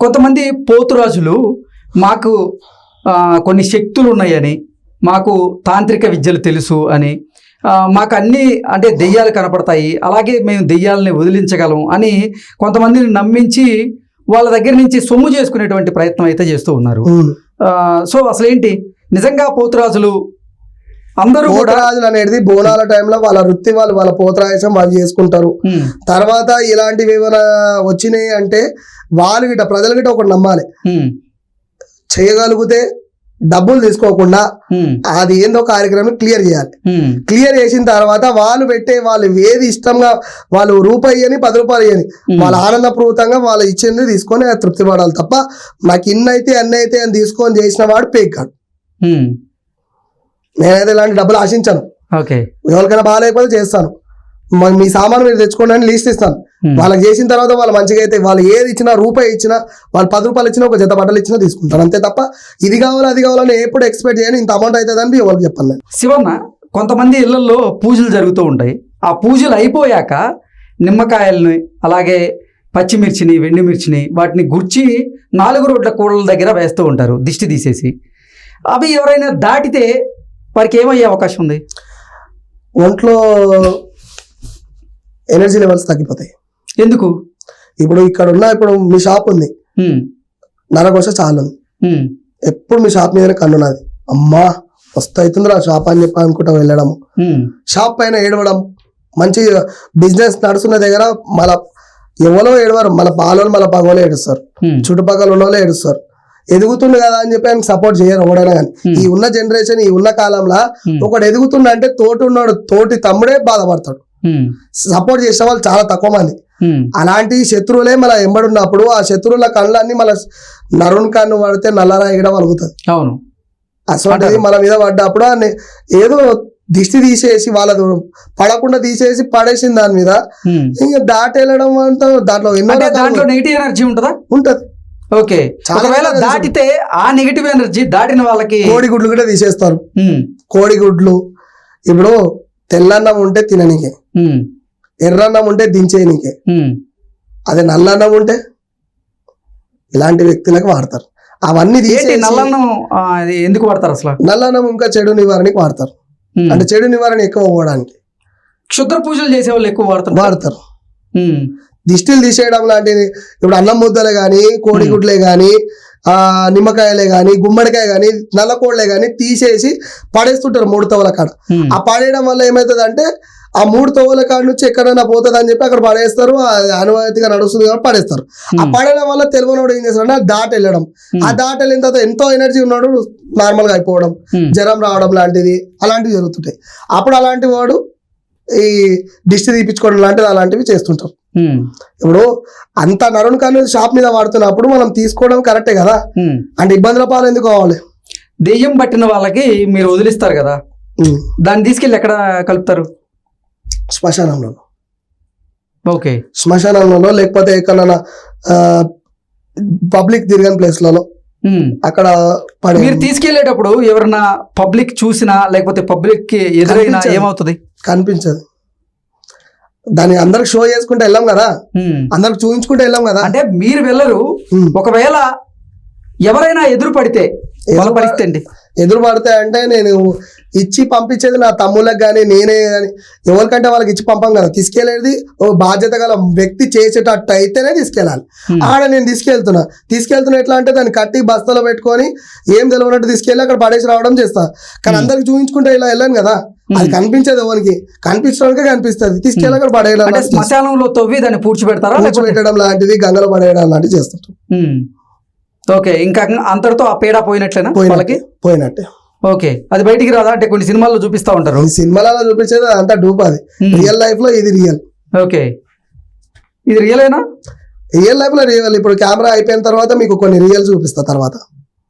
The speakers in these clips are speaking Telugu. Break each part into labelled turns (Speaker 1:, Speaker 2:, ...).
Speaker 1: కొంతమంది పోతురాజులు మాకు కొన్ని శక్తులు ఉన్నాయని మాకు తాంత్రిక విద్యలు తెలుసు అని మాకు అన్ని అంటే దెయ్యాలు కనపడతాయి అలాగే మేము దెయ్యాలని వదిలించగలం అని కొంతమందిని నమ్మించి వాళ్ళ దగ్గర నుంచి సొమ్ము చేసుకునేటువంటి ప్రయత్నం అయితే చేస్తూ ఉన్నారు. సో అసలు ఏంటి నిజంగా పోతురాజులు అందరూ
Speaker 2: పోతరాజులు అనేది బోనాల టైంలో వాళ్ళ వృత్తి వాళ్ళు వాళ్ళ పోతరాయసం వాళ్ళు చేసుకుంటారు. తర్వాత ఇలాంటివి ఏమైనా వచ్చినాయి అంటే వాళ్ళు గిట ప్రజలు గిట ఒకటి నమ్మాలి. చేయగలిగితే డబ్బులు తీసుకోకుండా అది ఏందో కార్యక్రమం క్లియర్ చేయాలి. క్లియర్ చేసిన తర్వాత వాళ్ళు పెట్టే వాళ్ళు ఏది ఇష్టంగా వాళ్ళు రూపాయి అని పది రూపాయలు అని. వాళ్ళ ఆనందపూర్వకంగా వాళ్ళు ఇచ్చింది తీసుకొని తృప్తి పడాలి తప్ప నాకు ఇన్ని అయితే అన్ని అయితే అని తీసుకొని చేసిన వాడు పేక్ కాడు
Speaker 1: ఉమ్.
Speaker 2: నేనైతే ఇలాంటి డబ్బులు ఆశించాను.
Speaker 1: ఓకే.
Speaker 2: ఎవరికైనా బాగాలేకపోతే చేస్తాను. మరి మీ సామాను మీరు తెచ్చుకోండి అని లీస్ట్ ఇస్తాను.
Speaker 1: ఉమ్,
Speaker 2: వాళ్ళకి చేసిన తర్వాత వాళ్ళు మంచిగా అయితే వాళ్ళు ఏది ఇచ్చినా రూపాయి ఇచ్చినా వాళ్ళు పది రూపాయలు ఇచ్చినా ఒక జత బట్టలు ఇచ్చినా తీసుకుంటాను అంతే తప్ప ఇది కావాలి అది కావాలని ఎప్పుడు ఎక్స్పెక్ట్ చేయను. ఇంత అమౌంట్ అవుతుందని ఎవరికి చెప్పాను నేను.
Speaker 1: శివన్న కొంతమంది ఇళ్ళలో పూజలు జరుగుతూ ఉంటాయి. ఆ పూజలు అయిపోయాక నిమ్మకాయలని అలాగే పచ్చిమిర్చిని వెండి మిర్చిని వాటిని గుర్చి నాలుగు రోడ్ల కూడల దగ్గర వేస్తూ ఉంటారు దిష్టి తీసేసి. అవి ఎవరైనా దాటితే వారికి ఏమయ్యే అవకాశం ఉంది?
Speaker 2: ఒంట్లో ఎనర్జీ లెవెల్స్ తగ్గిపోతాయి.
Speaker 1: ఎందుకు?
Speaker 2: ఇప్పుడు ఇక్కడ ఉన్న ఇప్పుడు మీ షాప్ ఉంది. నరకోశ చాలా ఉంది ఎప్పుడు మీ షాప్ మీదనే కన్నున్నది అమ్మా వస్తూ అవుతుంది ఆ షాప్ అని చెప్పి అనుకుంటా వెళ్ళడం షాప్ పైన ఏడవడం. మంచి బిజినెస్ నడుస్తున్న దగ్గర మళ్ళా ఎవరో ఏడవరు. మళ్ళీ బాలోలు మళ్ళీ పగోలు ఏడుస్తారు. చుట్టుపక్కల ఉన్న వాళ్ళు ఏడుస్తారు. ఎదుగుతుంది కదా అని చెప్పి ఆయనకు సపోర్ట్ చేయరు ఎవడైనా కానీ. ఈ ఉన్న జనరేషన్ ఈ ఉన్న కాలంలో ఒకడు ఎదుగుతుండ అంటే తోటి ఉన్నాడు తోటి తమ్ముడే బాధపడతాడు. సపోర్ట్ చేసే వాళ్ళు చాలా తక్కువ మంది. అలాంటి శత్రువులే మన ఎంబడున్నప్పుడు ఆ శత్రువుల కళ్ళన్నీ మన నరుణ్ కన్ను పడితే నల్లరా ఎగడం వలుగుతుంది.
Speaker 1: అవును.
Speaker 2: అసలు మన మీద పడ్డప్పుడు ఏదో దిష్టి తీసేసి వాళ్ళ పడకుండా తీసేసి పడేసిన దాని మీద. ఇంకా దాటి వెళ్ళడం అంతా దాంట్లో ఎన్నో
Speaker 1: దాంట్లో నెగిటివ్ ఎనర్జీ ఉంటుందా?
Speaker 2: ఉంటది.
Speaker 1: ఓకే. ఒకవేళ దాటితే ఆ నెగిటివ్ ఎనర్జీ దాటిన వాళ్ళకి
Speaker 2: కోడి గుడ్లు కూడా తీసేస్తారు.
Speaker 1: ఉమ్,
Speaker 2: కోడి గుడ్లు ఇప్పుడు తెల్లన్నం ఉంటే తిననీకే. ఎర్రన్నం ఉంటే దించేయనీకే అదే నల్లన్నం ఉంటే ఇలాంటి వ్యక్తులకు వాడతారు. అవన్నీ
Speaker 1: నల్లన్నం ఎందుకు వాడతారు అసలు?
Speaker 2: నల్లన్నం ఇంకా చెడు నివారణకి వాడతారు. అంటే చెడు నివారణ ఎక్కువ పోవడానికి
Speaker 1: క్షుద్ర పూజలు చేసే వాళ్ళు ఎక్కువ వాడుతారు.
Speaker 2: వాడతారు దిష్టిలు తీసేయడం లాంటిది. ఇప్పుడు అన్నం ముద్దలే కానీ కోడిగుడ్లే కానీ ఆ నిమ్మకాయలే కానీ గుమ్మడికాయ కానీ నల్ల కోళ్ళే కానీ తీసేసి పడేస్తుంటారు మూడు తవ్వల కాడ. ఆ పడేయడం వల్ల ఏమవుతుంది అంటే ఆ మూడు తవ్వల కాడ నుంచి ఎక్కడైనా పోతుంది అని చెప్పి అక్కడ పడేస్తారు. ఆ అనుమతిగా నడుస్తుంది కాబట్టి పడేస్తారు. ఆ
Speaker 1: ఉమ్,
Speaker 2: పడేయడం వల్ల తెలివనోడు ఏం చేస్తాడు దాటి వెళ్ళడం. ఆ దాటి వెళ్ళిన తర్వాత ఎంతో ఎనర్జీ ఉన్నాడు నార్మల్గా అయిపోవడం జ్వరం రావడం లాంటిది అలాంటివి జరుగుతుంటాయి. అప్పుడు అలాంటి వాడు ఈ దిష్టి తీపించుకోవడం లాంటిది అలాంటివి చేస్తుంటాం.
Speaker 1: ఉమ్,
Speaker 2: ఇప్పుడు అంత నరుణ్ కానీ షాప్ మీద వాడుతున్నప్పుడు మనం తీసుకోవడం కరెక్టే కదా. అంటే ఇబ్బందుల పాలు ఎందుకు కావాలి?
Speaker 1: దెయ్యం పట్టిన వాళ్ళకి మీరు వదిలిస్తారు కదా. దాన్ని తీసుకెళ్ళి ఎక్కడ కలుపుతారు?
Speaker 2: శ్మశానంలో.
Speaker 1: ఓకే.
Speaker 2: శ్మశానంలో లేకపోతే ఎక్కడైనా పబ్లిక్ తిరగని ప్లేస్లలో. అక్కడ
Speaker 1: మీరు తీసుకెళ్ళేటప్పుడు ఎవరన్నా పబ్లిక్ చూసినా లేకపోతే పబ్లిక్కి ఎదురైనా. ఏమవుతుంది?
Speaker 2: కనిపించదు. దాన్ని అందరికి షో చేసుకుంటే వెళ్ళాం కదా. అందరికి చూపించుకుంటే వెళ్ళాం కదా
Speaker 1: అంటే మీరు వెళ్ళరు. ఒకవేళ ఎవరైనా ఎదురు పడితే
Speaker 2: ఎదురు పడితే అంటే నేను ఇచ్చి పంపించేది నా తమ్ముళ్ళకి కానీ నేనే కానీ ఎవరికంటే వాళ్ళకి ఇచ్చి పంపం కదా. తీసుకెళ్ళేది ఓ బాధ్యత గల వ్యక్తి చేసేటట్టు అయితేనే తీసుకెళ్ళాలి. ఆడ నేను తీసుకెళ్తున్నా. తీసుకెళ్తున్నా ఎట్లా అంటే దాన్ని కట్టి బస్తాలో పెట్టుకొని ఏం తెలియనట్టు తీసుకెళ్ళి అక్కడ పడేసి రావడం చేస్తా. కానీ. అందరికి చూపించుకుంటే ఇలా వెళ్ళాను కదా. అది కనిపించదు ఎవరికి. కనిపించడానికే కనిపిస్తుంది. తీసుకెళ్ళి అక్కడ పడేయడం.
Speaker 1: శ్మశానంలో తవ్వి దాన్ని పూడ్చిపెడతారా
Speaker 2: కూర్చోబెట్టడం లాంటిది గంగలో పడేయడం లాంటివి చేస్తుంటాం.
Speaker 1: ఓకే. ఇంకా అంతటితో ఆ పేడ పోయినట్లేనా వాళ్ళకి?
Speaker 2: పోయినట్టే.
Speaker 1: ఓకే. అది బయటికి రాదా? అంటే కొన్ని సినిమాల్లో చూపిస్తా ఉంటారు.
Speaker 2: సినిమాలలో చూపించేది అంతా డూప్ అది. రియల్ లైఫ్లో ఇది రియల్
Speaker 1: ఓకే. ఇది రియలేనా
Speaker 2: రియల్ లైఫ్లో రియల్ ఇప్పుడు కెమెరా అయిపోయిన తర్వాత మీకు కొన్ని రియల్ చూపిస్తా తర్వాత.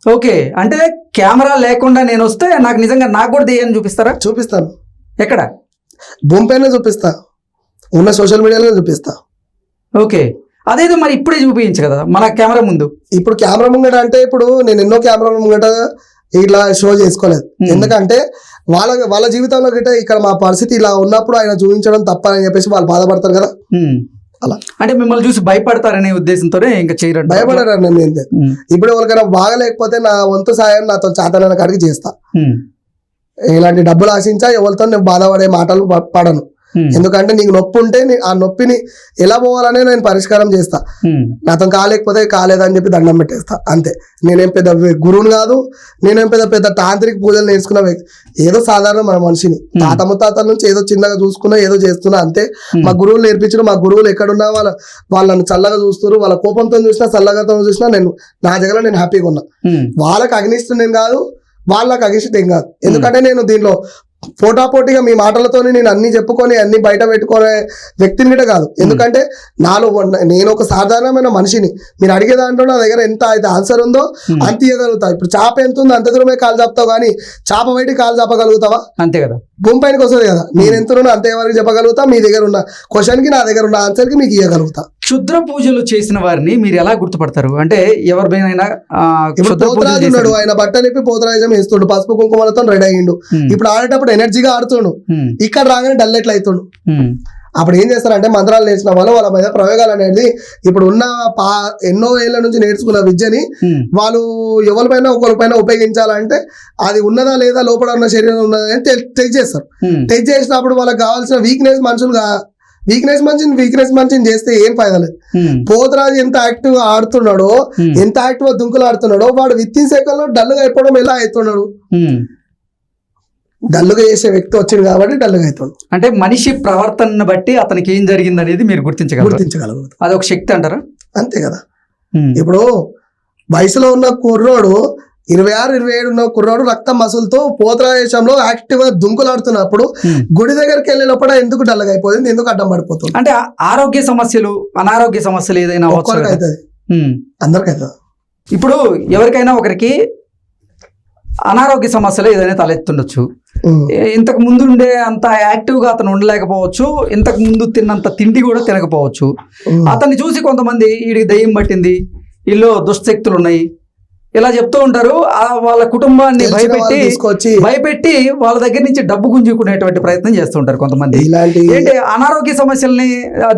Speaker 1: ఓకే. అంటే కెమెరా లేకుండా నేను వస్తే నాకు నిజంగా నాకు కూడా దెయ్యాన్ని చూపిస్తారా?
Speaker 2: చూపిస్తాను.
Speaker 1: ఎక్కడ?
Speaker 2: భూమి పైన చూపిస్తా. ఉన్న సోషల్ మీడియాలో చూపిస్తా.
Speaker 1: ఓకే. అదేదో మరి ఇప్పుడే చూపించు కదా మన కెమెరా ముందు.
Speaker 2: ఇప్పుడు కెమెరా ముంగట అంటే ఇప్పుడు నేను ఎన్నో కెమెరా ముంగట ఇట్లా షో చేసుకోలేదు. ఎందుకంటే వాళ్ళ వాళ్ళ జీవితంలో గిట్ట ఇక్కడ మా పరిస్థితి ఇలా ఉన్నప్పుడు ఆయన చూపించడం తప్ప అని చెప్పేసి వాళ్ళు బాధపడతారు కదా. అలా.
Speaker 1: అంటే మిమ్మల్ని చూసి భయపడతారనే ఉద్దేశంతోనే ఇంకా చేయరండి
Speaker 2: భయపడరు నేను. ఇప్పుడు ఎవరికైనా బాగలేకపోతే నా వంతు సాయం నాతో చాతనైన కాడికి చేస్తా. ఇలాంటి డబ్బులు ఆశించా ఎవరితో నేను బాధపడే మాటలు పడను. ఎందుకంటే నీకు నొప్పి ఉంటే ఆ నొప్పిని ఎలా పోవాలనే నేను పరిష్కారం చేస్తా. నాతో కాలేకపోతే కాలేదని చెప్పి దండం పెట్టేస్తా. అంతే. నేనేం పెద్ద గురువుని కాదు నేనేం పెద్ద పెద్ద తాంత్రిక పూజలు నేర్చుకున్న వ్యక్తి. ఏదో సాధారణ మన మనిషిని. తాత ముత్తాతల నుంచి ఏదో చిన్నగా చూసుకున్నా ఏదో చేస్తున్నా అంతే. మా గురువులు నేర్పించిన మా గురువులు ఎక్కడున్నా వాళ్ళ వాళ్ళు నన్ను చల్లగా చూస్తారు వాళ్ళ కోపంతో చూసినా చల్లగాతో చూసినా నేను నా దగ్గర నేను హ్యాపీగా ఉన్నా. వాళ్ళకి అగ్నిస్ట్ నేను కాదు వాళ్ళకి అగ్నిస్ట్ ఏం కాదు. ఎందుకంటే నేను దీనిలో పోటాపోటీగా మీ మాటలతోని నేను అన్ని చెప్పుకొని అన్ని బయట పెట్టుకునే వ్యక్తిని కూడా కాదు. ఎందుకంటే నాలో నేను ఒక సాధారణమైన మనిషిని. మీరు అడిగే దాంట్లో నా దగ్గర ఎంత అయితే ఆన్సర్ ఉందో అంత ఇవ్వగలుగుతా ఇప్పుడు చాప ఎంత ఉందో అంత దూరమే కాలు చాపుతావు కానీ చాప బయట కాలు చాపగలుగుతావా?
Speaker 1: అంతే కదా.
Speaker 2: భూమి పైనకి వస్తుంది కదా. నేను ఎంత ఉన్నా అంతే వరకు చెప్పగలుగుతా? మీ దగ్గర ఉన్న క్వశ్చన్కి నా దగ్గర ఉన్న ఆన్సర్కి మీకు ఇవ్వగలుగుతా
Speaker 1: క్షుద్ర పూజలు చేసిన వారిని మీరు ఎలా గుర్తుపడతారు? అంటే పూజలు
Speaker 2: పోతరాజు ఉన్నాడు. ఆయన బట్ట నిప్పి పోతరాజం వేస్తుండు. పసుపు కుంకుమలతో రెడీ అయ్యిండు. ఇప్పుడు ఆడేటప్పుడు ఎనర్జీగా ఆడుతుండు. ఇక్కడ రాగానే డల్ ఎట్లా అవుతుండు అప్పుడు ఏం చేస్తారంటే మంత్రాలు నేర్చిన వాళ్ళు వాళ్ళ మీద ప్రయోగాలు అనేది ఇప్పుడు ఉన్న పా ఎన్నో ఏళ్ళ నుంచి నేర్చుకున్న విద్యని వాళ్ళు ఎవరిపైన ఒకరిపైన ఉపయోగించాలంటే అది ఉన్నదా లేదా లోపల ఉన్న శరీరం ఉన్నదా అని టెస్ట్ చేస్తారు టెస్ట్ చేసినప్పుడు వాళ్ళకి కావాల్సిన వీక్నెస్ మనుషులుగా వీక్నెస్ మనిషిని వీక్నెస్ మనిషిని చేస్తే ఏం ఫైదా లేదు. పోతరాజు ఎంత యాక్టివ్ ఆడుతున్నాడో ఎంత యాక్టివ్గా దుంకులు ఆడుతున్నాడో వాడు విత్ ఇన్ సెకండ్లో డల్గా అయిపోవడం ఎలా అవుతున్నాడు. డల్లుగా చేసే వ్యక్తి వచ్చింది కాబట్టి డల్లుగా అవుతాడు
Speaker 1: అంటే మనిషి ప్రవర్తనను బట్టి అతనికి ఏం జరిగింది అనేది మీరు గుర్తించగలరు.
Speaker 2: గుర్తించగలుగుతాం
Speaker 1: అది ఒక శక్తి అంటారా?
Speaker 2: అంతే కదా. ఇప్పుడు వయసులో ఉన్న కుర్రోడు ఇరవై ఆరు ఇరవై ఏడు ఉన్న కుర్రోడు రక్త మసులతో పోతరాదేశంలో యాక్టివ్గా దుంకులాడుతున్నప్పుడు
Speaker 1: ఉమ్.
Speaker 2: గుడి దగ్గరికి వెళ్ళినప్పుడు ఎందుకు డల్గా అయిపోయింది ఎందుకు అడ్డం పడిపోతుంది
Speaker 1: అంటే ఆరోగ్య సమస్యలు అనారోగ్య సమస్యలు ఏదైనా
Speaker 2: ఒక్కరికి? అవుతుంది. అందరికి అవుతుంది
Speaker 1: ఇప్పుడు ఎవరికైనా ఒకరికి అనారోగ్య సమస్యలు ఏదైనా తలెత్తుండొచ్చు. ఏ- ఇంతకు ముందు ఉండే అంత యాక్టివ్గా అతను ఉండలేకపోవచ్చు ఇంతకు ముందు తిన్నంత తిండి కూడా తినకపోవచ్చు
Speaker 2: ఉమ్.
Speaker 1: అతన్ని చూసి కొంతమంది వీడికి దయ్యం పట్టింది వీళ్ళు దుష్టశక్తులు ఉన్నాయి ఇలా చెప్తూ ఉంటారు. ఆ వాళ్ళ కుటుంబాన్ని భయపెట్టి
Speaker 2: తీసుకొచ్చి
Speaker 1: భయపెట్టి వాళ్ళ దగ్గర నుంచి డబ్బు గుంజుకునేటువంటి ప్రయత్నం చేస్తూ ఉంటారు కొంతమంది.
Speaker 2: ఇలాంటి
Speaker 1: ఏంటి? అనారోగ్య సమస్యల్ని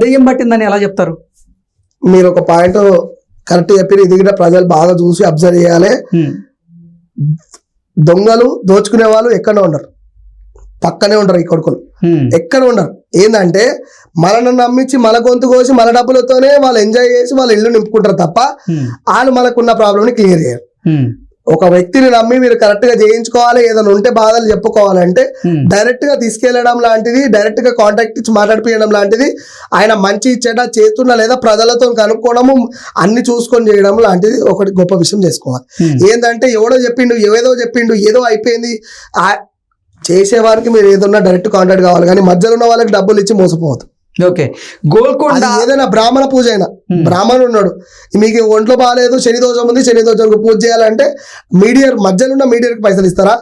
Speaker 1: దెయ్యం పట్టిందని ఎలా చెప్తారు?
Speaker 2: మీరు ఒక పాయింట్ కరెక్ట్ చెప్పి ఇది కూడా ప్రజలు బాగా చూసి అబ్జర్వ్ చేయాలి. దొంగలు దోచుకునే వాళ్ళు ఎక్కడ ఉండరు. పక్కనే ఉండరు ఈ కొడుకులు. ఎక్కడ ఉండరు. ఏంటంటే మనల్ని నమ్మించి మన గొంతు కోసి మన డబ్బులతోనే వాళ్ళు ఎంజాయ్ చేసి వాళ్ళ ఇల్లు నింపుకుంటారు తప్ప వాళ్ళు మనకున్న ప్రాబ్లమ్ని క్లియర్ చేయరు. ఒక వ్యక్తిని నమ్మి మీరు కరెక్ట్గా చేయించుకోవాలి ఏదైనా ఉంటే బాధలు చెప్పుకోవాలంటే డైరెక్ట్గా తీసుకెళ్ళడం లాంటిది డైరెక్ట్గా కాంటాక్ట్ ఇచ్చి మాట్లాడిపోయడం లాంటిది ఆయన మంచి చెడ్డ చేస్తున్నా లేదా ప్రజలతో కనుక్కోవడము అన్ని చూసుకొని చేయడం లాంటిది ఒకటి గొప్ప విషయం చేసుకోవాలి.
Speaker 1: ఉమ్.
Speaker 2: ఏంటంటే ఎవడో చెప్పిండు ఏదో చెప్పిండు ఏదో అయిపోయింది ఆ చేసేవారికి మీరు ఏదన్నా డైరెక్ట్ కాంటాక్ట్ కావాలి కానీ మధ్యలో ఉన్న వాళ్ళకి డబ్బులు ఇచ్చి మోసపోవద్దు.
Speaker 1: ఓకే. గోల్కొండ
Speaker 2: ఏదైనా బ్రాహ్మణ పూజ అయినా. బ్రాహ్మణుడు ఉన్నాడు. మీకు ఒంట్లో బాగాలేదు శని దోషం ఉంది శని పూజ చేయాలంటే మీడియర్ మధ్యలో ఉన్న మీడియర్కి పైసలు ఇస్తారా?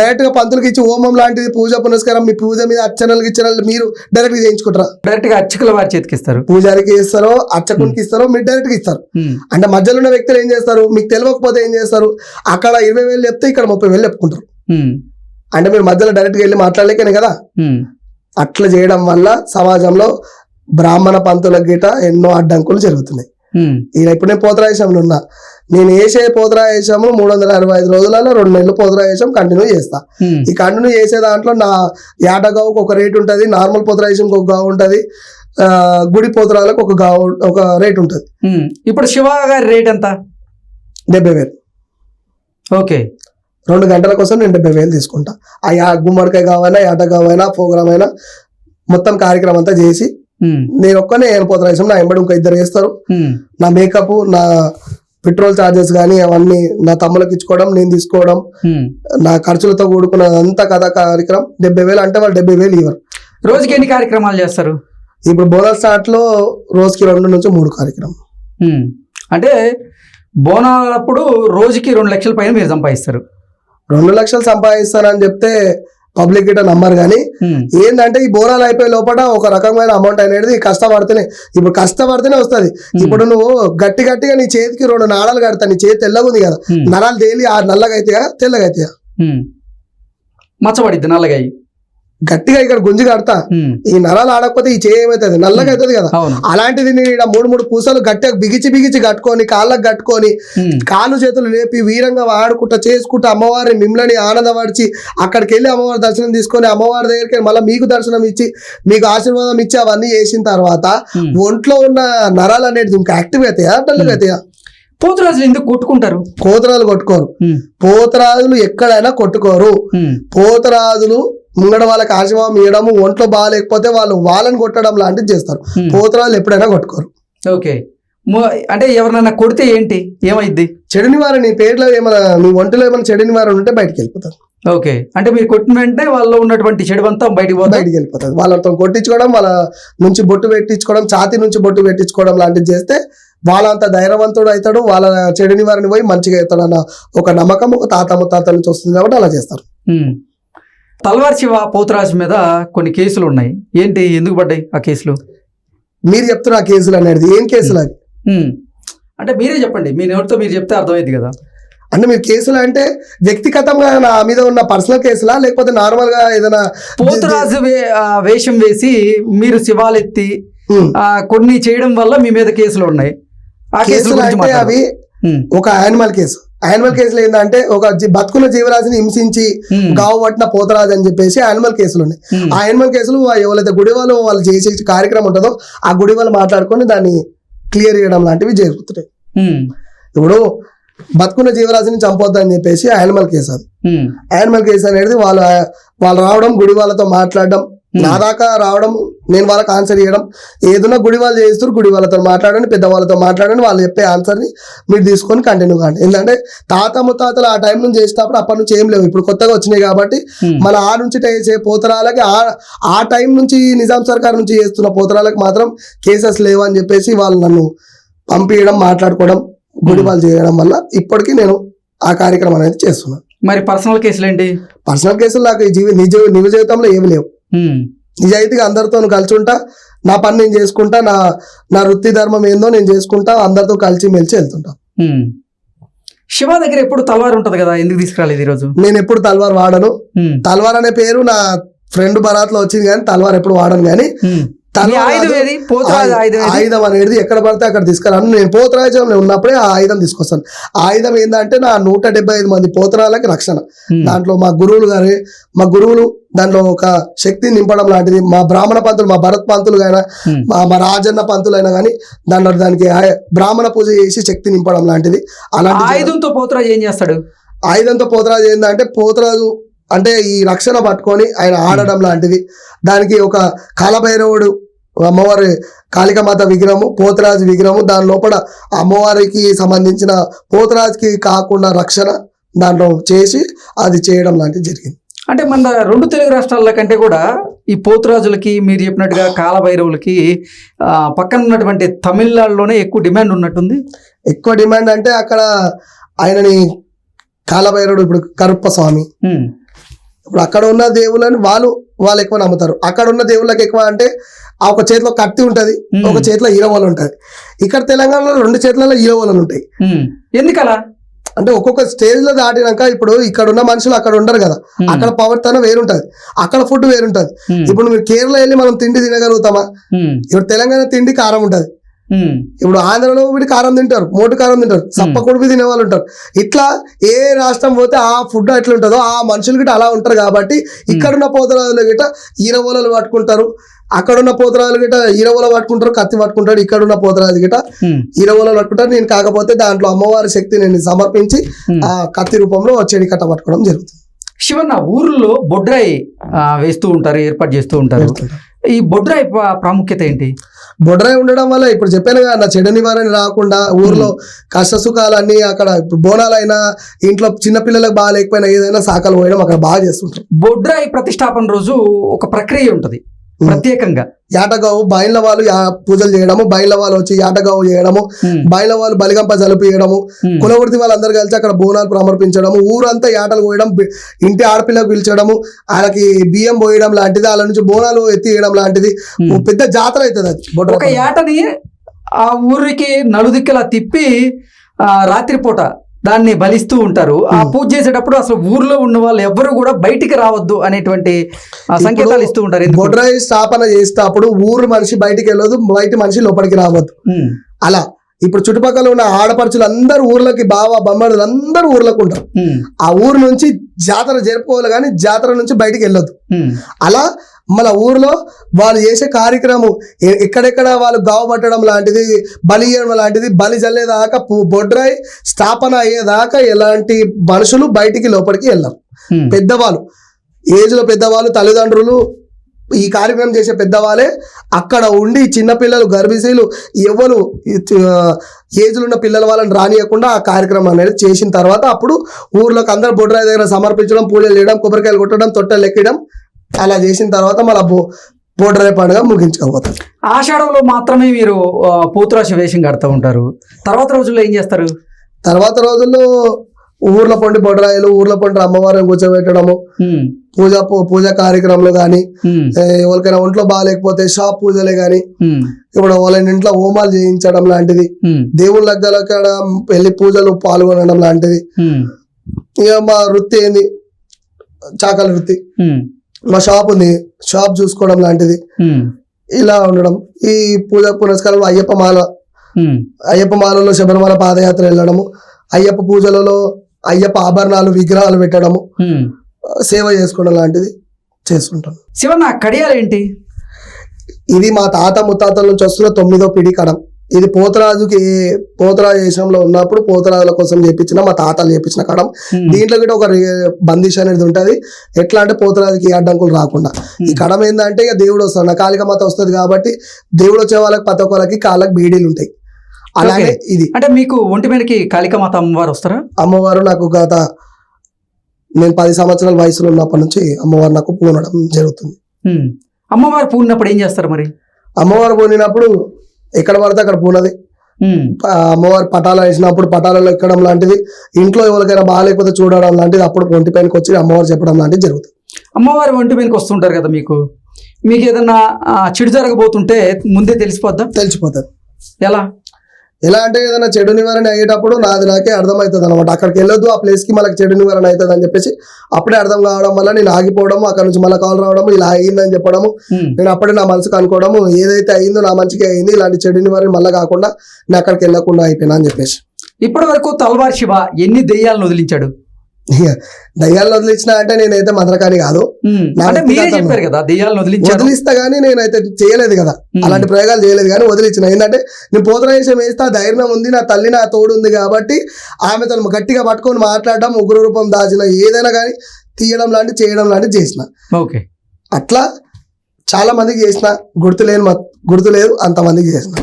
Speaker 2: డైరెక్ట్గా పంతులకి ఇచ్చి హోమం లాంటిది పూజ పునస్కారం మీ పూజ మీద అర్చనలకి ఇచ్చనలు మీరు డైరెక్ట్ చేయించుకుంటారా?
Speaker 1: డైరెక్ట్గా అర్చకుల వారి చేతికి ఇస్తారు.
Speaker 2: పూజారికి ఇస్తారో అర్చకునికి ఇస్తారో మీరు డైరెక్ట్గా ఇస్తారు అంటే మధ్యలో ఉన్న వ్యక్తులు ఏం చేస్తారు? మీకు తెలియకపోతే ఏం చేస్తారు? అక్కడ ఇరవై వేలు చెప్తే ఇక్కడ ముప్పై వేలు చెప్పుకుంటారు. అంటే మీరు మధ్యలో డైరెక్ట్గా వెళ్ళి మాట్లాడలేకనే కదా? అట్లా చేయడం వల్ల సమాజంలో బ్రాహ్మణ పంతుల గిట ఎన్నో అడ్డంకులు జరుగుతున్నాయి. ఈయన ఇప్పుడు నేను పోతరాయేశంలో ఉన్నా. నేను వేసే పోతరాయేశము మూడు వందల అరవై ఐదు రోజులలో రెండు నెలలు పోతరాయేశం కంటిన్యూ చేస్తా. ఈ కంటిన్యూ చేసే దాంట్లో నా యాట గావుకు ఒక రేట్ ఉంటుంది నార్మల్ పోతరాయేశంకి ఒక గావు ఉంటుంది గుడి పోతరాలకు ఒక గావు ఒక రేట్ ఉంటుంది.
Speaker 1: ఇప్పుడు శివ గారి రేట్ ఎంత?
Speaker 2: డెబ్బై వేలు.
Speaker 1: ఓకే.
Speaker 2: రెండు గంటల కోసం నేను డెబ్బై వేలు తీసుకుంటా. ఆ యా గుమ్మడికాయ కావైనా యాట కావైనా ప్రోగ్రామ్ అయినా మొత్తం కార్యక్రమం అంతా చేసి నేను ఒక్కనే నేను పోతరాయేశం నా ఎంబడి ఇంకా ఇద్దరు వేస్తారు నా మేకప్ నా పెట్రోల్ ఛార్జెస్ కానీ అవన్నీ నా తమ్ములకు ఇచ్చుకోవడం నేను తీసుకోవడం. నా ఖర్చులతో కూడుకున్న అంత కథ కార్యక్రమం డెబ్బై వేలు అంటే వాళ్ళు డెబ్బై వేలు ఇవ్వరు.
Speaker 1: రోజుకి ఎన్ని కార్యక్రమాలు చేస్తారు?
Speaker 2: ఇప్పుడు బోనస్ స్టార్ట్లో రోజుకి రెండు నుంచి మూడు కార్యక్రమం.
Speaker 1: అంటే బోనాలప్పుడు రోజుకి రెండు లక్షల పైన మీరు సంపాదిస్తారు.
Speaker 2: రెండు లక్షలు సంపాదిస్తానని చెప్తే పబ్లిక్ గిట్ట నమ్మరు కానీ ఏంటంటే ఈ బోనాలు అయిపోయే లోపల ఒక రకమైన అమౌంట్ అనేది కష్టపడితేనే ఇప్పుడు కష్టపడితేనే వస్తుంది. ఇప్పుడు నువ్వు గట్టి గట్టిగా నీ చేతికి రెండు నాడాలు కడతా నీ చేతి తెల్లగా ఉంది కదా. నరాలు తేలి ఆ నల్లగా అయితాయా తెల్లగా అయితాయా?
Speaker 1: ఉమ్. మచ్చబడిద్ది నల్లగాయి
Speaker 2: గట్టిగా ఇక్కడ గుంజి కడతా. ఈ నరాలు ఆడకపోతే ఈ చేయి ఏమవుతుంది నల్లగా అవుతుంది కదా. అలాంటిది నేను మూడు మూడు పూసలు గట్టిగా బిగిచి బిగిచి కట్టుకొని కాళ్ళకు కట్టుకొని కాళ్ళు చేతులు లేపి వీరంగా ఆడుకుంటా చేసుకుంటా అమ్మవారిని మిమ్మల్ని ఆనందపరిచి అక్కడికి వెళ్ళి అమ్మవారి దర్శనం తీసుకొని అమ్మవారి దగ్గరికి మళ్ళీ మీకు దర్శనం ఇచ్చి మీకు ఆశీర్వాదం ఇచ్చి అవన్నీ చేసిన తర్వాత. ఒంట్లో ఉన్న నరాలు అనేది ఇంకా యాక్టివ్ అవుతాయా? డల్గా అవుతాయా?
Speaker 1: పోతురాజులు ఎందుకు కొట్టుకుంటారు?
Speaker 2: పోతరాజులు కొట్టుకోరు. పోతరాజులు ఎక్కడైనా కొట్టుకోరు. పోతరాజులు ముంగడ వాళ్ళకి ఆశీర్వాదం ఇవ్వడము ఒంట్లో బాగాలేకపోతే వాళ్ళు వాళ్ళని కొట్టడం లాంటిది చేస్తారు.
Speaker 1: ఉమ్.
Speaker 2: పోతరాజులు ఎప్పుడైనా కొట్టుకోరు.
Speaker 1: ఓకే. అంటే ఎవరినైనా కొడితే ఏంటి? ఏమైద్ది?
Speaker 2: చెడు నివారణ నీ పేరులో ఏమైనా నీ ఒంటిలో ఏమైనా చెడు నివారణ ఉంటే బయటికి వెళ్ళిపోతారు.
Speaker 1: ఓకే. అంటే మీరు కొట్టిన వెంటనే వాళ్ళలో ఉన్నటువంటి చెడు అంతా బయటికి
Speaker 2: బయటికి వెళ్ళిపోతుంది వాళ్ళతో కొట్టించుకోవడం వాళ్ళ నుంచి బొట్టు పెట్టించుకోవడం ఛాతి నుంచి బొట్టు పెట్టించుకోవడం లాంటివి చేస్తే వాళ్ళంత ధైర్యవంతుడు అవుతాడు వాళ్ళ చెడు నివారణ పోయి మంచిగా అవుతాడు అన్న ఒక నమ్మకం ఒక తాత ముత్తాత నుంచి వస్తుంది కాబట్టి అలా చేస్తారు.
Speaker 1: తల్వార్ శివ పోతురాజు మీద కొన్ని కేసులు ఉన్నాయి. ఏంటి? ఎందుకు పడ్డాయి ఆ కేసులు?
Speaker 2: మీరు చెప్తున్న ఆ కేసులు అనేది ఏం కేసులు అది.
Speaker 1: అంటే మీరే చెప్పండి. మీ నోటితో మీరు చెప్తే అర్థమైంది కదా.
Speaker 2: అంటే మీరు కేసులు అంటే వ్యక్తిగతంగా నా మీద ఉన్న పర్సనల్ కేసులా? లేకపోతే నార్మల్గా ఏదైనా
Speaker 1: పోతురాజు వేషం వేసి మీరు శివాలెత్తి కొన్ని చేయడం వల్ల మీ మీద కేసులు ఉన్నాయి. ఆ కేసుల
Speaker 2: అంటే. అవి ఒక యానిమల్ కేసు. యానిమల్ కేసులు ఏంటంటే ఒక బతుకున్న జీవరాశిని హింసించి
Speaker 1: ఉమ్,
Speaker 2: గావు పట్టిన పోతరాజు అని చెప్పేసి యానిమల్ కేసులు ఉన్నాయి ఆ యానిమల్ కేసులు ఆ ఎవరైతే గుడి వాళ్ళు వాళ్ళు చేసే కార్యక్రమం ఉంటుందో ఆ గుడి వాళ్ళు మాట్లాడుకొని దాన్ని క్లియర్ చేయడం లాంటివి జరుగుతున్నాయి
Speaker 1: ఉమ్,
Speaker 2: ఇప్పుడు బతుకున్న జీవరాశిని చంపొద్దని చెప్పేసి యానిమల్ కేసు అది. యానిమల్ కేసు అనేది వాళ్ళ వాళ్ళు రావడం గుడి వాళ్ళతో మాట్లాడడం నా దాకా రావడం నేను వాళ్ళకి ఆన్సర్ ఇవ్వడం ఏదైనా గుడి వాళ్ళు చేస్తారు గుడి వాళ్ళతో మాట్లాడండి పెద్ద వాళ్ళతో మాట్లాడండి వాళ్ళు చెప్పే ఆన్సర్ని మీరు తీసుకొని కంటిన్యూ కాండి. ఎందుకంటే తాత ముత్తాతలు ఆ టైం నుంచి చేసేటప్పుడు అప్పటి నుంచి ఏం లేవు. ఇప్పుడు కొత్తగా వచ్చినాయి కాబట్టి
Speaker 1: ఉమ్.
Speaker 2: మన ఆ నుంచి చేసే పోతరాలకి ఆ ఆ టైం నుంచి నిజాం సర్కార్ నుంచి చేస్తున్న పోతరాలకు మాత్రం కేసెస్ లేవు అని చెప్పేసి వాళ్ళు నన్ను పంపించడం మాట్లాడుకోవడం గుడి వాళ్ళు చేయడం వల్ల ఇప్పటికీ నేను ఆ కార్యక్రమం అనేది చేస్తున్నాను.
Speaker 1: మరి పర్సనల్ కేసులు ఏంటి?
Speaker 2: పర్సనల్ కేసులు నాకు నిజ నిజ జీవితంలో ఏమి లేవు. నిజాయితీగా అందరితో కలిసి ఉంటా నా పని నేను చేసుకుంటా నా నా వృత్తి ధర్మం ఏందో నేను చేసుకుంటా అందరితో కలిసి మెలిసి వెళ్తుంటా.
Speaker 1: శివ దగ్గర ఎప్పుడు తలవారు ఉంటది కదా ఎందుకు తీసుకురాలేదు ఈరోజు?
Speaker 2: నేను ఎప్పుడు తల్వార్ వాడను. తల్వార్ అనే పేరు నా ఫ్రెండ్ బరాత్లో వచ్చింది కానీ తల్వార్ ఎప్పుడు వాడను కానీ
Speaker 1: ఆయుధం
Speaker 2: అనేది ఎక్కడ పడితే అక్కడ తీసుకురాను నేను పోతరాజం ఉన్నప్పుడే ఆ ఆయుధం తీసుకొస్తాను. ఆయుధం ఏంటంటే నా నూట డెబ్బై ఐదు మంది పోతరాలకి రక్షణ. దాంట్లో మా గురువులు గారి మా గురువులు దాంట్లో ఒక శక్తి నింపడం లాంటిది. మా బ్రాహ్మణ పంతులు మా భరత్ పంతులు అయినా మా మా రాజన్న పంతులు అయినా కానీ దాంట్లో దానికి బ్రాహ్మణ పూజ చేసి శక్తి నింపడం లాంటిది. అలాంటి
Speaker 1: ఆయుధంతో పోతురాజు ఏం చేస్తాడు?
Speaker 2: ఆయుధంతో పోతరాజు ఏంటంటే పోతరాజు అంటే ఈ రక్షణ పట్టుకొని ఆయన ఆడడం లాంటిది. దానికి ఒక కాలభైరవుడు అమ్మవారి కాళికామాత విగ్రహము పోతరాజు విగ్రహము దాని లోపల అమ్మవారికి సంబంధించిన పోతరాజుకి కాకుండా రక్షణ దాంట్లో చేసి అది చేయడం లాంటిది జరిగింది.
Speaker 1: అంటే మన రెండు తెలుగు రాష్ట్రాల కంటే కూడా ఈ పోతురాజులకి మీరు చెప్పినట్టుగా కాలభైరవులకి పక్కన ఉన్నటువంటి తమిళనాడులోనే ఎక్కువ డిమాండ్ ఉన్నట్టుంది?
Speaker 2: ఎక్కువ డిమాండ్ అంటే అక్కడ ఆయనని కాలభైరవుడు ఇప్పుడు కరుప్ప స్వామి ఇప్పుడు అక్కడ ఉన్న దేవుళ్ళని వాళ్ళు వాళ్ళు ఎక్కువ నమ్ముతారు. అక్కడ ఉన్న దేవుళ్ళకి ఎక్కువ అంటే ఆ ఒక చేతిలో కత్తి ఉంటది ఒక చేతిలో ఈరవలు ఉంటది. ఇక్కడ తెలంగాణలో రెండు చేతులలో ఈరవలు ఉంటాయి.
Speaker 1: ఎందుకలా?
Speaker 2: అంటే ఒక్కొక్క స్టేజ్లో దాటినాక ఇప్పుడు ఇక్కడ ఉన్న మనుషులు అక్కడ ఉండరు కదా. అక్కడ ప్రవర్తన వేరుంటది. అక్కడ ఫుడ్ వేరుంటది. ఇప్పుడు మీరు కేరళ వెళ్ళి మనం తిండి తినగలుగుతామా? ఇప్పుడు తెలంగాణ తిండి కారం ఉంటది. ఇప్పుడు ఆంధ్రలో వీడి కారం తింటారు మోటు కారం తింటారు సప్ప కొడుకు తినే వాళ్ళు ఉంటారు. ఇట్లా ఏ రాష్ట్రం పోతే ఆ ఫుడ్ ఎట్లా ఉంటుందో ఆ మనుషులు గిట్ట అలా ఉంటారు కాబట్టి ఇక్కడున్న పోతరాజులు గిట్ట ఈరవలలు పట్టుకుంటారు. అక్కడున్న పోతరాజులు గిట్ట ఈరవల పట్టుకుంటారు కత్తి పట్టుకుంటారు ఇక్కడున్న పోతరాజు గిట్ట
Speaker 1: ఉమ్,
Speaker 2: ఈరవల పట్టుకుంటారు నేను కాకపోతే దాంట్లో అమ్మవారి శక్తి నేను సమర్పించి. ఆ కత్తి రూపంలో చెడి కట్ట పట్టుకోవడం జరుగుతుంది.
Speaker 1: శివన్న ఊర్లో బొడ్రాయి వేస్తూ ఉంటారు ఏర్పాటు చేస్తూ ఉంటారు. ఈ బొడ్రాయి ప్రా- ప్రాముఖ్యత ఏంటి?
Speaker 2: బొడ్రాయి ఉండడం వల్ల ఇప్పుడు చెప్పాను కదా నా చెడు నివారణ రాకుండా ఊర్లో కష్ట సుఖాలన్నీ అక్కడ ఇప్పుడు బోనాలైనా ఇంట్లో చిన్న పిల్లలకు బాగా లేకపోయినా ఏదైనా శాఖలు పోయడం అక్కడ బాగా చేస్తుంటారు.
Speaker 1: బొడ్రాయి ప్రతిష్టాపన రోజు ఒక ప్రక్రియ ఉంటది. ప్రత్యేకంగా.
Speaker 2: యాటగావు బయళ్ళ వాళ్ళు పూజలు చేయడము బయళ్ళ వాళ్ళు వచ్చి యాటగావు చేయడము బయళ్ళ వాళ్ళు బలిగంప జలిపియడము కులవృత్తి వాళ్ళందరూ కలిసి అక్కడ బోనాలు సమర్పించడము ఊరంతా యాటలు పోయడం ఇంటి ఆడపిల్లకు పిలిచడము వాళ్ళకి బియ్యం పోయడం లాంటిది వాళ్ళ నుంచి బోనాలు ఎత్తియడం లాంటిది.
Speaker 1: ఉమ్.
Speaker 2: ఓ పెద్ద జాతర అవుతుంది అది
Speaker 1: ఒక ఏటని ఆ ఊరికి నలుదిక్కలా తిప్పి ఆ, రాత్రిపూట దాన్ని బలిస్తూ ఉంటారు ఆ. పూజ చేసేటప్పుడు అసలు ఊర్లో ఉన్న వాళ్ళు ఎవ్వరు కూడా బయటికి రావద్దు అనేటువంటి సంకేతాలు ఇస్తూ ఉంటారు?
Speaker 2: బొడ్రాయి స్థాపన చేసేటప్పుడు ఊరు మనిషి బయటికి వెళ్ళదు బయట మనిషి లోపలికి రావద్దు. అలా ఇప్పుడు చుట్టుపక్కల ఉన్న ఆడపడుచులు అందరూ ఊర్లకి బావ బొమ్మడులు అందరూ ఊర్లకు ఉంటారు. ఆ ఊరు నుంచి జాతర జరుపుకోవాలి కానీ జాతర నుంచి బయటికి వెళ్ళొద్దు
Speaker 1: Hmm.
Speaker 2: అలా మన ఊర్లో వాళ్ళు చేసే కార్యక్రమం ఎక్కడెక్కడ వాళ్ళు గావు పట్టడం లాంటిది బలి ఇవ్వడం లాంటిది బలి చల్లేదాకా బొడ్రాయి స్థాపన అయ్యేదాకా ఎలాంటి మనుషులు బయటికి లోపలికి వెళ్ళరు. పెద్దవాళ్ళు ఏజ్లో పెద్దవాళ్ళు తల్లిదండ్రులు ఈ కార్యక్రమం చేసే పెద్దవాళ్ళే అక్కడ ఉండి చిన్నపిల్లలు గర్భిణీలు ఎవరు ఏజ్లో ఉన్న పిల్లల వాళ్ళని రానియకుండా ఆ కార్యక్రమం అనేది చేసిన తర్వాత అప్పుడు ఊర్లోకి అందరు బొడ్రాయి దగ్గర సమర్పించడం పూజలు చేయడం కొబ్బరికాయలు కొట్టడం తొట్టెలు ఎక్కడం అలా చేసిన తర్వాత మళ్ళీ బొడ్రాయి పండుగ ముగించుకోబోతారు
Speaker 1: ఆషాఢంలో మాత్రమే మీరు పోతురాశి వేషం కడుతూ ఉంటారు తర్వాత రోజుల్లో ఏం చేస్తారు
Speaker 2: తర్వాత రోజుల్లో ఊర్ల పండి బొడ్రాయిలు ఊర్ల పండి అమ్మవారిని కూర్చోబెట్టడము. పూజ పూజ కార్యక్రమాలు కానీ. ఎవరికైనా ఒంట్లో బాగాలేకపోతే షాప్ పూజలే కానీ. ఇప్పుడు వాళ్ళ ఇంట్లో హోమాలు చేయించడం లాంటిది. దేవుళ్ళ దగ్గర పెళ్ళి పూజలు పాల్గొనడం లాంటిది. ఇక మా వృత్తి ఏంది చాకలి వృత్తి. మా షాప్ ఉంది. షాప్ చూసుకోవడం లాంటిది. ఇలా ఉండడం. ఈ పూజ పునస్కారంలో అయ్యప్ప మాల. అయ్యప్ప మాలలో శబరిమల పాదయాత్ర వెళ్ళడము. అయ్యప్ప పూజలలో అయ్యప్ప ఆభరణాలు విగ్రహాలు పెట్టడము. సేవ చేసుకోవడం లాంటిది చేస్తుంటాం
Speaker 1: శివన్న కడియాలు ఏంటి?
Speaker 2: ఇది మా తాత ముత్తాతల నుంచి వస్తున్న తొమ్మిదో పిడి కడం. ఇది పోతరాజుకి పోతరాజు దేశంలో ఉన్నప్పుడు పోతరాజుల కోసం చేపించిన మా తాతలు చేపించిన కడం.
Speaker 1: Hmm.
Speaker 2: దీంట్లో కూడా ఒక బందిష్ అనేది ఉంటది. ఎట్లా అంటే పోతరాజుకి అడ్డంకులు రాకుండా. ఈ కడం ఏంటంటే ఇక దేవుడు వస్తాడు. నా కాళిక మాత వస్తుంది కాబట్టి దేవుడు వచ్చే వాళ్ళకి ప్రతి ఒక్కరికి కాళ్ళకి బీడీలు ఉంటాయి. అలాగే. ఇది.
Speaker 1: అంటే మీకు ఒంటి మీదకి కాళికామాత అమ్మవారు వస్తారా?
Speaker 2: అమ్మవారు నాకు గత నేను పది సంవత్సరాల వయసులో ఉన్నప్పటి నుంచి అమ్మవారు నాకు పూనడం జరుగుతుంది.
Speaker 1: Hmm. అమ్మవారు పూడినప్పుడు ఏం చేస్తారు మరి?
Speaker 2: అమ్మవారు పూనినప్పుడు ఎక్కడ పడితే అక్కడ పూనది. ఆ అమ్మవారి పటాలు వేసినప్పుడు పటాలలో ఎక్కడం లాంటిది ఇంట్లో ఎవరికైనా బాగాలేకపోతే చూడడం లాంటిది అప్పుడు ఒంటి పైనకి వచ్చి అమ్మవారు చెప్పడం లాంటిది జరుగుతుంది.
Speaker 1: అమ్మవారు ఒంటి మీదకి వస్తుంటారు కదా మీకు? మీకు ఏదన్నా చెడు జరగబోతుంటే ముందే తెలిసిపోద్దా?
Speaker 2: తెలిసిపోతుంది.
Speaker 1: ఎలా?
Speaker 2: ఎలా అంటే ఏదైనా చెడు నివారణ అయ్యేటప్పుడు నాది నాకే అర్థమవుతుంది అనమాట అక్కడికి వెళ్ళొద్దు ఆ ప్లేస్కి మనకి చెడు నివారణ అవుతుంది అని చెప్పేసి అప్పుడే అర్థం కావడం వల్ల నేను ఆగిపోవడం అక్కడ నుంచి మళ్ళీ కాల్ రావడం ఇలా అయ్యిందని చెప్పడము. నేను అప్పుడే నా మనసుకు అనుకోవడము ఏదైతే అయిందో నా మంచిగా అయింది ఇలాంటి చెడు నివారణ మళ్ళీ కాకుండా నేను అక్కడికి వెళ్ళకుండా అయిపోయినా అని చెప్పేసి.
Speaker 1: ఇప్పటి వరకు తల్వార్ శివ ఎన్ని దెయ్యాలను వదిలించాడు?
Speaker 2: దయ్యాలను వదిలించిన అంటే నేనైతే మంత్రకాని కాదు. వదిలిస్తా గానీ నేనైతే చేయలేదు కదా. అలాంటి ప్రయోగాలు చేయలేదు కానీ వదిలిచ్చిన ఏంటంటే నేను పోతరాజేశం వేస్తే ధైర్యం ఉంది నా తల్లి నా తోడు ఉంది కాబట్టి ఆమెతో గట్టిగా పట్టుకొని మాట్లాడడం ఉగ్ర రూపం దాచిన ఏదైనా కానీ తీయడం లాంటి చేయడం లాంటివి చేసిన.
Speaker 1: ఓకే.
Speaker 2: అట్లా చాలా మందికి చేసిన. గుర్తులేని గుర్తులేదు అంతమందికి చేసిన.